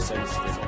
Sense.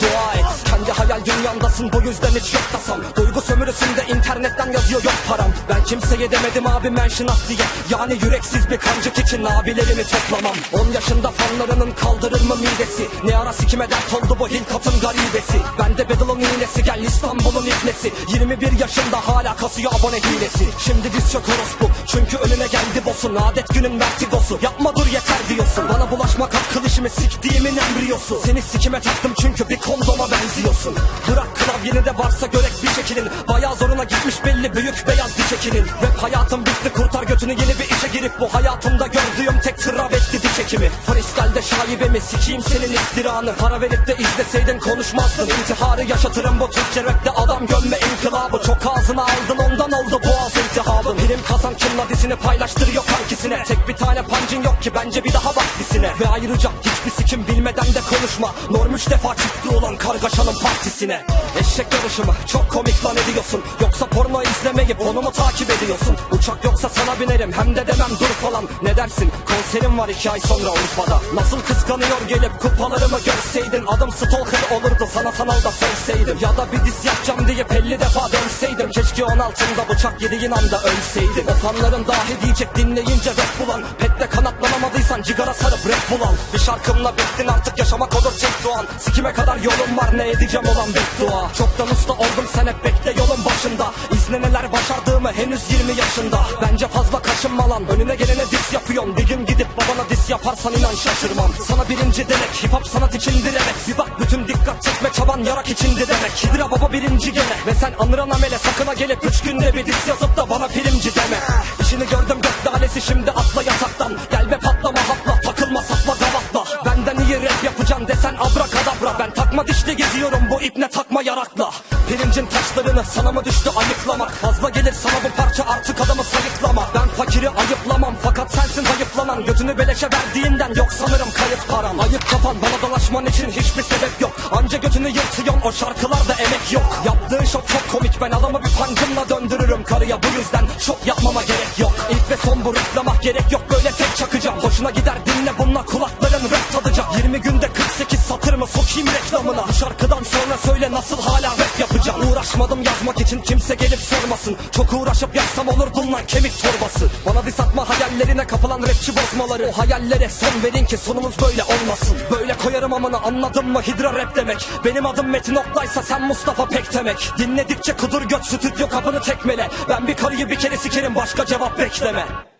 dua et. Kendi hayal dünyandasın bu yüzden hiç yok Duygu sömürüsünde internetten yazıyor yok param. Ben kimseye demedim abi mention at diye. Yani yüreksiz bir kancık için abilerimi toplamam. 10 yaşında fanlarının kaldırır mı midesi? Ne ara sikime dert oldu bu hilkatın garibesi? Bende Beddle'ın iğnesi gel İstanbul'un ibnesi 21 yaşında hala kasıyor abone hilesi. Şimdi diz çök orospu çünkü önüne geldi bosun. Adet günün vertigosu yapma dur yeter diyorsun. Bana bulaşmak hakkı işimi siktiğimin embriyosu. Seni sikime taktım çünkü bir kondoma benziyorsun. Bırak klavyeni de varsa görek bir şekilin Bayağı zoruna gitmiş belli büyük beyaz diş ekinin Rap hayatım bitti kurtar götünü yeni bir işe girip Bu hayatımda gördüğüm tek travesti diş ekimi Freestyle'de şaibemi sikeyim senin iftiranı? Para verip de izleseydin konuşmazdın. İntiharı yaşatırım bu Türkçe rapte adam gömme inkılabı. Çok ağzına aldın ondan oldu boğaz iltihabın Prim kazan kimla dizini paylaştırıyor kankisine Tek bir tane pancın yok ki bence bir daha bak dizine. Ve ayrıca hiçbir sikim bilmeden de konuşma. Norm üç defa çıktı olan kargaşanın partisine. Eşek yarışı mı çok komik lan ediyorsun. Yoksa porno izlemeyip onu mu takip ediyorsun. Uçak yoksa sana binerim hem de demem dur falan. Ne dersin? Konserim var iki ay sonra Urfa'da. Nasıl kıskanıyor gelip kupalarımı görseydin? Adım stalker olurdu sana sanal da sövseydim Ya da bir diss yapacağım diye 50 defa dönseydim. Keşke 10 altında bıçak yediğin anda ölseydim. O fanların dahi diyecek dinleyince rap bulan Petle kanatlanamadıysan cigara sarıp rap bulan Bir şarkımla bittin artık yaşamak olur tek doğan. Sikime kadar yolum var ne edeceğim olan beddua Çoktan usta oldum sen hep bekle yolun başında. İzle neler başardığımı henüz 20 yaşında. Bence fazla kaşınma lan. Önüne gelene babana diss yaparsan inan şaşırmam. Sana birinci demek hip hop sanat içindir evet Bir bak bütün dikkat çekme çaban yarak içindi demek. Hidra baba birinci gene. Ve sen anıran amele sakına gelip Üç günde bir diss yazıp da bana primci deme. İşini gördüm gök dalesi şimdi atla yataktan. Gel be patlama hapla takılma sapla gavatla Benden iyi rap yapacaksın desen abrakadabra. Ben takma dişli geziyorum bu ipne takma yarakla Taşlarını sana mı düştü ayıklamak Fazla gelir sana bu parça artık adamı sayıklama. Ben fakiri ayıplamam fakat sensin zayıflanan Götünü beleşe verdiğinden yok sanırım kayıt param. Ayıp kapan bana dolaşman için hiçbir sebep yok. Anca götünü yırtıyorsun o şarkılarda emek yok. Yaptığın şok çok komik ben adamı bir pancımla döndürürüm. Karıya Bu yüzden şok yapmama gerek yok. İlk ve son bu rıklamak gerek yok. Böyle tek çakacağım. Hoşuna gider dinle bununla kulakların rap tadacak 20 günde 48 satır mı? Sokayım reklamına. Bu şarkıdan sonra söyle nasıl hala rap yapacağım? Uğraşmadım yazmak için kimse gelip sormasın. Çok uğraşıp yazsam olurdum lan kemik torbası. Bana diss atma hayallerine kapılan rapçi bozmaları. O hayallere son verin ki sonumuz böyle olmasın. Böyle koyarım amına anladın mı? Hidra rap demek. Benim adım Metin Oktay'sa sen Mustafa Pek demek. Dinledikçe kudur göt stüdyo kapını tekmele. Ben bir karıyı bir kere sikerim başka cevap bekleme